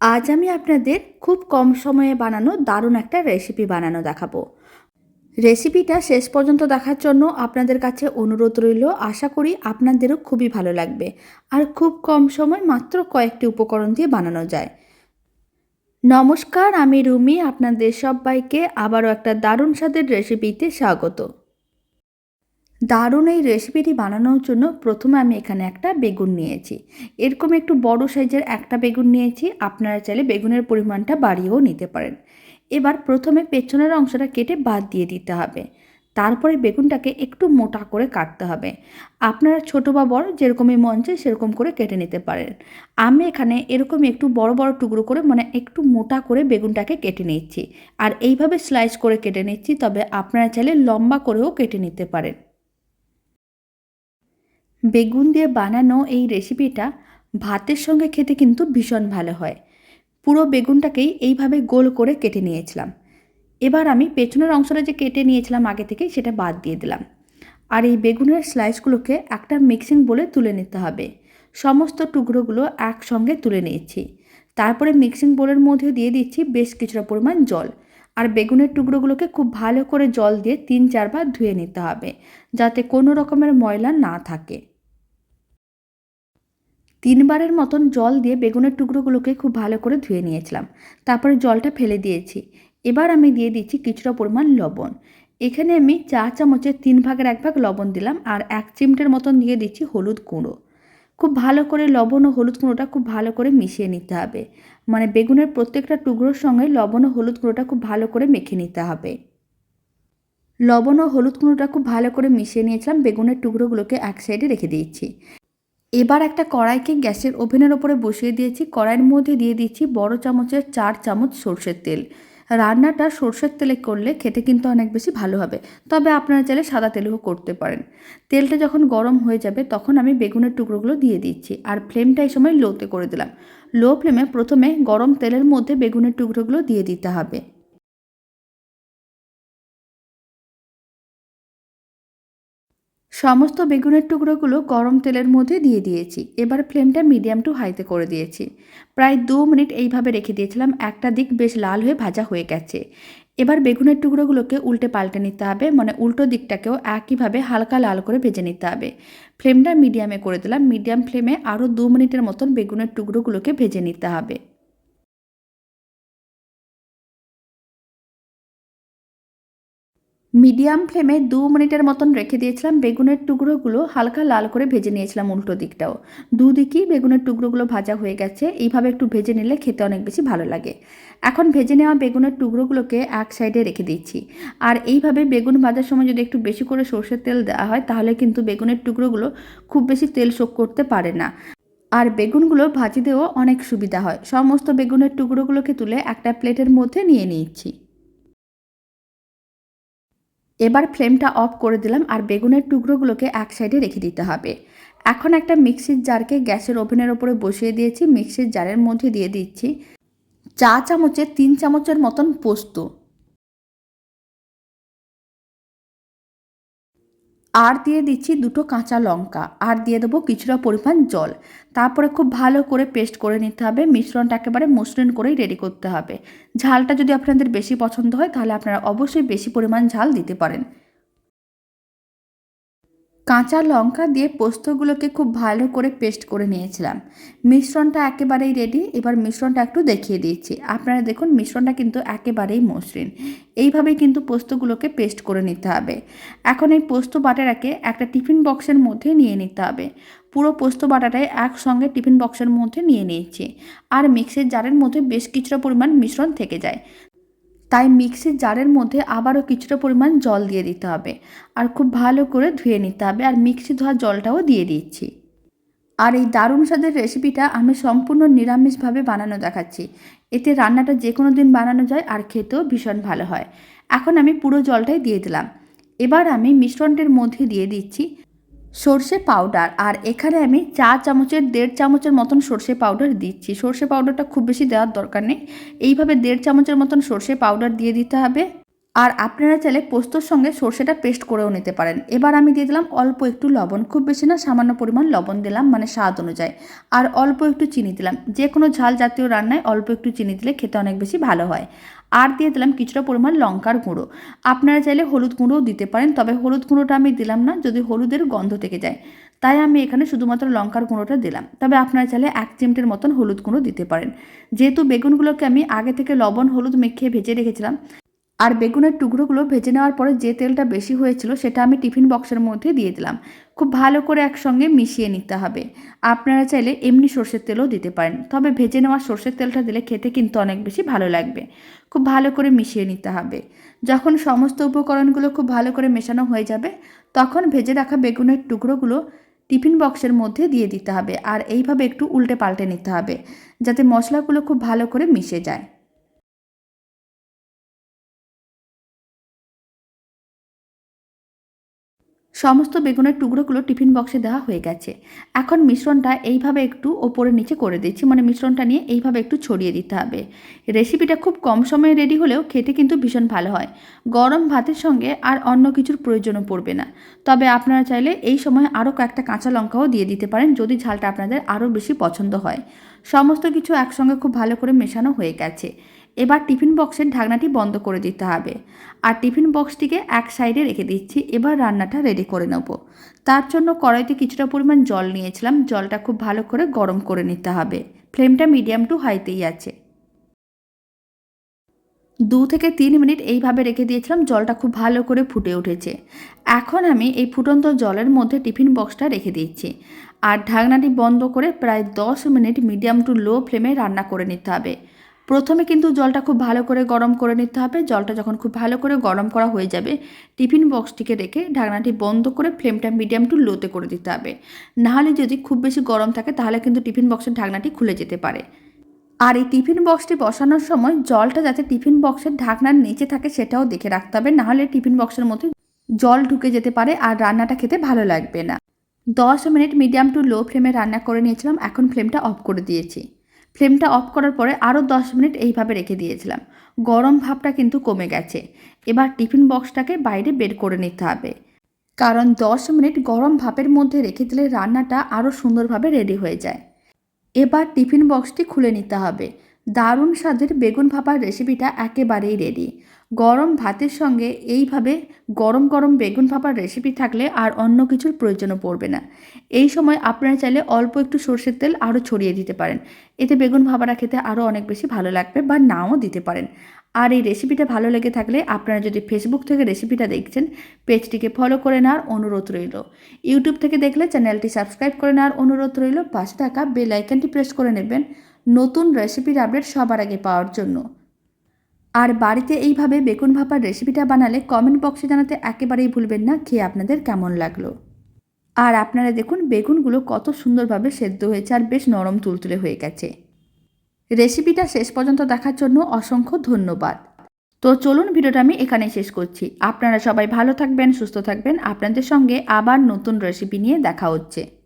আজ আমি আপনাদের খুব কম সময়ে বানানো দারুণ একটা রেসিপি বানানো দেখাবো। রেসিপিটা শেষ পর্যন্ত দেখার জন্য আপনাদের কাছে অনুরোধ রইল, আশা করি আপনাদেরও খুবই ভালো লাগবে। আর খুব কম সময় মাত্র কয়েকটি উপকরণ দিয়ে বানানো যায়। নমস্কার, আমি রুমি, আপনাদের সবাইকে আবারও একটা দারুণ স্বাদের রেসিপিতে স্বাগত। দারুণ এই রেসিপিটি বানানোর জন্য প্রথমে আমি এখানে একটা বেগুন নিয়েছি। এরকম একটু বড় সাইজের একটা বেগুন নিয়েছি, আপনারা চাইলে বেগুনের পরিমাণটা বাড়িয়েও নিতে পারেন। এবার প্রথমে পেছনের অংশটা কেটে বাদ দিয়ে দিতে হবে। তারপরে বেগুনটাকে একটু মোটা করে কাটতে হবে। আপনারা ছোট বা বড়, যেরকমই মন চায় সেরকম করে কেটে নিতে পারেন। আমি এখানে এরকম একটু বড় বড় টুকরো করে মানে একটু মোটা করে বেগুনটাকে কেটে নিচ্ছি। আর এইভাবে স্লাইস করে কেটে নিচ্ছি, তবে আপনারা চাইলে লম্বা করেও কেটে নিতে পারেন। বেগুন দিয়ে বানানো এই রেসিপিটা ভাতের সঙ্গে খেতে কিন্তু ভীষণ ভালো হয়। পুরো বেগুনটাকেই এইভাবে গোল করে কেটে নিয়েছিলাম। এবার আমি পেছনের অংশটা যে কেটে নিয়েছিলাম আগে থেকে সেটা বাদ দিয়ে দিলাম। আর এই বেগুনের স্লাইসগুলোকে একটা মিক্সিং বলে তুলে নিতে হবে। সমস্ত টুকরোগুলো একসঙ্গে তুলে নিয়েছি। তারপরে মিক্সিং বোলের মধ্যে দিয়ে দিচ্ছি বেশ কিছুটা পরিমাণ জল। আর বেগুনের টুকরোগুলোকে খুব ভালো করে জল দিয়ে তিন চারবার ধুয়ে নিতে হবে, যাতে কোনো রকমের ময়লা না থাকে। তিনবারের মতন জল দিয়ে বেগুনের টুকরোগুলোকে খুব ভালো করে ধুয়ে নিয়েছিলাম। তারপরে জলটা ফেলে দিয়েছি। এবার আমি দিয়ে দিচ্ছি কিছুটা পরিমাণ লবণ। এখানে আমি চা চামচের তিন ভাগের এক ভাগ লবণ দিলাম আর এক চিমটের মতন দিয়ে দিচ্ছি হলুদ গুঁড়ো। খুব ভালো করে লবণ ও হলুদ গুঁড়োটা খুব ভালো করে মিশিয়ে নিতে হবে। মানে বেগুনের প্রত্যেকটা টুকরোর সঙ্গে লবণ ও হলুদ গুঁড়োটা খুব ভালো করে মেখে নিতে হবে। লবণ ও হলুদ গুঁড়োটা খুব ভালো করে মিশিয়ে নিয়েছিলাম। বেগুনের টুকরোগুলোকে এক সাইডে রেখে দিয়েছি। এবার একটা কড়াইকে গ্যাসের ওভেনের ওপরে বসিয়ে দিয়েছি। কড়াইয়ের মধ্যে দিয়ে দিচ্ছি বড় চামচের চার চামচ সর্ষের তেল। রান্নাটা সর্ষের তেলে করলে খেতে কিন্তু অনেক বেশি ভালো হবে। তবে আপনারা চাইলে সাদা তেলেও করতে পারেন। তেলটা যখন গরম হয়ে যাবে তখন আমি বেগুনের টুকরোগুলো দিয়ে দিচ্ছি আর ফ্লেমটা এই সময় লোতে করে দিলাম। লো ফ্লেমে প্রথমে গরম তেলের মধ্যে বেগুনের টুকরোগুলো দিয়ে দিতে হবে। সমস্ত বেগুনের টুকরোগুলো গরম তেলের মধ্যে দিয়ে দিয়েছি। এবার ফ্লেমটা মিডিয়াম টু হাইতে করে দিয়েছি। প্রায় দু মিনিট এইভাবে রেখে দিয়েছিলাম। একটা দিক বেশ লাল হয়ে ভাজা হয়ে গেছে। এবার বেগুনের টুকরোগুলোকে উল্টে পাল্টে নিতে হবে। মানে উল্টো দিকটাকেও একইভাবে হালকা লাল করে ভেজে নিতে হবে। ফ্লেমটা মিডিয়ামে করে দিলাম। মিডিয়াম ফ্লেমে আরও দু মিনিটের মতন বেগুনের টুকরোগুলোকে ভেজে নিতে হবে। মিডিয়াম ফ্লেমে দু মিনিটের মতন রেখে দিয়েছিলাম। বেগুনের টুকরোগুলো হালকা লাল করে ভেজে নিয়েছিলাম উল্টো দিকটাও। দুদিকেই বেগুনের টুকরোগুলো ভাজা হয়ে গেছে। এইভাবে একটু ভেজে নিলে খেতে অনেক বেশি ভালো লাগে। এখন ভেজে নেওয়া বেগুনের টুকরোগুলোকে এক সাইডে রেখে দিচ্ছি। আর এইভাবে বেগুন ভাজার সময় যদি একটু বেশি করে সর্ষের তেল দেওয়া হয়, তাহলে কিন্তু বেগুনের টুকরোগুলো খুব বেশি তেল শোক করতে পারে না। আর বেগুনগুলো ভাজিতেও অনেক সুবিধা হয়। সমস্ত বেগুনের টুকরোগুলোকে তুলে একটা প্লেটের মধ্যে নিয়ে নিচ্ছি। এবার ফ্লেমটা অফ করে দিলাম আর বেগুনের টুকরোগুলোকে এক সাইডে রেখে দিতে হবে। এখন একটা মিক্সির জারকে গ্যাসের ওভেনের ওপরে বসিয়ে দিয়েছি, মিক্সির জারের মধ্যে দিয়ে দিচ্ছি চা চামচে তিন চামচের মতন পোস্ত। আর দিয়ে দিচ্ছি দুটো কাঁচা লঙ্কা। আর দিয়ে দেবো কিছুটা পরিমাণ জল। তারপরে খুব ভালো করে পেস্ট করে নিতে হবে। মিশ্রণটা একেবারে মসৃণ করেই রেডি করতে হবে। ঝালটা যদি আপনাদের বেশি পছন্দ হয়, তাহলে আপনারা অবশ্যই বেশি পরিমাণ ঝাল দিতে পারেন। কাঁচা লঙ্কা দিয়ে পোস্তগুলোকে খুব ভালো করে পেস্ট করে নিয়েছিলাম। মিশ্রণটা একেবারেই রেডি এবার মিশ্রণটা একটু দেখিয়ে দিচ্ছি। আপনারা দেখুন, মিশ্রণটা কিন্তু একেবারেই মসৃণ। এইভাবেই কিন্তু পোস্তগুলোকে পেস্ট করে নিতে হবে। এখন এই পোস্ত বাটাটাকে একটা টিফিন বক্সের মধ্যে নিয়ে নিতে হবে। পুরো পোস্ত বাটাটাই একসঙ্গে টিফিন বক্সের মধ্যে নিয়ে নিয়েছি। আর মিক্সের জারের মধ্যে বেশ কিছুটা পরিমাণ মিশ্রণ থেকে যায়। তাই মিক্সির জারের মধ্যে আবারও কিছুটা পরিমাণ জল দিয়ে দিতে হবে আর খুব ভালো করে ধুয়ে নিতে হবে আর মিক্সি ধোয়া জলটাও দিয়ে দিচ্ছি। আর এই দারুণ স্বাদের রেসিপিটা আমি সম্পূর্ণ নিরামিষভাবে বানানো দেখাচ্ছি। এতে রান্নাটা যে কোনো দিন বানানো যায় আর খেতেও ভীষণ ভালো হয়। এখন আমি পুরো জলটাই দিয়ে দিলাম। এবার আমি মিশ্রণটির মধ্যে দিয়ে দিচ্ছি সর্ষে পাউডার আর এখানে আমি চা চামচের, দেড় চামচের মতন সর্ষে পাউডার দিচ্ছি। সর্ষে পাউডারটা খুব বেশি দেওয়ার দরকার নেই। এইভাবে দেড় চামচের মতন সর্ষে পাউডার দিয়ে দিতে হবে। আর আপনারা চাইলে পোস্তর সঙ্গে সর্ষেটা পেস্ট করেও নিতে পারেন। এবার আমি দিয়ে দিলাম অল্প একটু লবণ। খুব বেশি না, সামান্য পরিমাণ লবণ দিলাম মানে স্বাদ অনুযায়ী। আর অল্প একটু চিনি দিলাম। যে কোনো ঝাল জাতীয় রান্নায় অল্প একটু চিনি দিলে খেতে অনেক বেশি ভালো হয়। আর দিয়ে দিলাম কিছুটা পরিমাণ লঙ্কার গুঁড়ো। আপনারা চাইলে হলুদ গুঁড়োও দিতে পারেন, তবে হলুদ গুঁড়োটা আমি দিলাম না, যদি হলুদের গন্ধ থেকে যায়। তাই আমি এখানে শুধুমাত্র লঙ্কার গুঁড়োটা দিলাম। তবে আপনারা চাইলে এক চিমটের মতন হলুদ গুঁড়ো দিতে পারেন। যেহেতু বেগুনগুলোকে আমি আগে থেকে লবণ হলুদ মেখে ভেজে রেখেছিলাম আর বেগুনের টুকরোগুলো ভেজে নেওয়ার পরে যে তেলটা বেশি হয়েছিল সেটা আমি টিফিন বক্সের মধ্যে দিয়ে দিলাম। খুব ভালো করে একসঙ্গে মিশিয়ে নিতে হবে। আপনারা চাইলে এমনি সর্ষের তেলও দিতে পারেন, তবে ভেজে নেওয়া সর্ষের তেলটা দিলে খেতে কিন্তু অনেক বেশি ভালো লাগবে। খুব ভালো করে মিশিয়ে নিতে হবে। যখন সমস্ত উপকরণগুলো খুব ভালো করে মেশানো হয়ে যাবে, তখন ভেজে রাখা বেগুনের টুকরোগুলো টিফিন বক্সের মধ্যে দিয়ে দিতে হবে। আর এইভাবে একটু উল্টে পাল্টে নিতে হবে, যাতে মশলাগুলো খুব ভালো করে মিশে যায়। সমস্ত বেগুনের টুকরোগুলো টিফিন বক্সে দেওয়া হয়ে গেছে। এখন মিশ্রণটা এইভাবে একটু ওপরে নিচে করে দিচ্ছি। মানে মিশ্রণটা নিয়ে এইভাবে একটু ছড়িয়ে দিতে হবে। রেসিপিটা খুব কম সময়ে রেডি হলেও খেতে কিন্তু ভীষণ ভালো হয়। গরম ভাতের সঙ্গে আর অন্য কিছুর প্রয়োজনও পড়বে না। তবে আপনারা চাইলে এই সময় আরও কয়েকটা কাঁচা লঙ্কাও দিয়ে দিতে পারেন, যদি ঝালটা আপনাদের আরও বেশি পছন্দ হয়। সমস্ত কিছু একসঙ্গে খুব ভালো করে মেশানো হয়ে গেছে। এবার টিফিন বক্সের ঢাকনাটি বন্ধ করে দিতে হবে। আর টিফিন বক্সটিকে এক সাইডে রেখে দিচ্ছি। এবার রান্নাটা রেডি করে নেব। তার জন্য কড়াইতে কিছুটা পরিমাণ জল নিয়েছিলাম। জলটা খুব ভালো করে গরম করে নিতে হবে। ফ্লেমটা মিডিয়াম টু হাইতেই আছে। দু থেকে তিন মিনিট এইভাবে রেখে দিয়েছিলাম। জলটা খুব ভালো করে ফুটে উঠেছে। এখন আমি এই ফুটন্ত জলের মধ্যে টিফিন বক্সটা রেখে দিচ্ছি। আর ঢাকনাটি বন্ধ করে প্রায় দশ মিনিট মিডিয়াম টু লো ফ্লেমে রান্না করে নিতে হবে। প্রথমে কিন্তু জলটা খুব ভালো করে গরম করে নিতে হবে। জলটা যখন খুব ভালো করে গরম করা হয়ে যাবে, টিফিন বক্সটিকে রেখে ঢাকনাটি বন্ধ করে ফ্লেমটা মিডিয়াম টু লোতে করে দিতে হবে। নাহলে যদি খুব বেশি গরম থাকে, তাহলে কিন্তু টিফিন বক্সের ঢাকনাটি খুলে যেতে পারে। আর এই টিফিন বক্সটি বসানোর সময় জলটা যাতে টিফিন বক্সের ঢাকনার নিচে থাকে, সেটাও দেখে রাখতে হবে। নাহলে টিফিন বক্সের মধ্যে জল ঢুকে যেতে পারে আর রান্নাটা খেতে ভালো লাগবে না। দশ মিনিট মিডিয়াম টু লো ফ্লেমে রান্না করে নিয়েছিলাম, এখন ফ্লেমটা অফ করে দিয়েছি। ফ্লেমটা অফ করার পরে আরও দশ মিনিট এইভাবে রেখে দিয়েছিলাম। গরম ভাবটা কিন্তু কমে গেছে। এবার টিফিন বক্সটাকে বাইরে বের করে নিতে হবে। কারণ দশ মিনিট গরম ভাপের মধ্যে রেখে দিলে রান্নাটা আরও সুন্দরভাবে রেডি হয়ে যায়। এবার টিফিন বক্সটি খুলে নিতে হবে। দারুণ স্বাদের বেগুন ভাপার রেসিপিটা একেবারেই রেডি। গরম ভাতের সঙ্গে এইভাবে গরম গরম বেগুন ভাপার রেসিপি থাকলে আর অন্য কিছুর প্রয়োজনও পড়বে না। এই সময় আপনারা চাইলে অল্প একটু সর্ষের তেল আরও ছড়িয়ে দিতে পারেন। এতে বেগুন ভাপাটা খেতে আরও অনেক বেশি ভালো লাগবে বা নাও দিতে পারেন। আর এই রেসিপিটা ভালো লেগে থাকলে আপনারা যদি ফেসবুক থেকে রেসিপিটা দেখছেন, পেজটিকে ফলো করে নেওয়ার অনুরোধ রইল। ইউটিউব থেকে দেখলে চ্যানেলটি সাবস্ক্রাইব করে নেওয়ার অনুরোধ রইল। পাঁচ টাকা বেল আইকনটি প্রেস করে নেবেন। নতুন রেসিপির আপডেট সবার আগে পাওয়ার জন্য। আর বাড়িতে এইভাবে বেগুন ভাপার রেসিপিটা বানালে কমেন্ট বক্সে জানাতে একেবারেই ভুলবেন না, খেয়ে আপনাদের কেমন লাগল? আর আপনারা দেখুন বেগুনগুলো কত সুন্দরভাবে সেদ্ধ হয়েছে আর বেশ নরম তুলতুলে হয়ে গেছে। রেসিপিটা শেষ পর্যন্ত দেখার জন্য অসংখ্য ধন্যবাদ। তো চলুন ভিডিওটা আমি এখানে শেষ করছি। আপনারা সবাই ভালো থাকবেন, সুস্থ থাকবেন। আপনাদের সঙ্গে আবার নতুন রেসিপি নিয়ে দেখা হচ্ছে।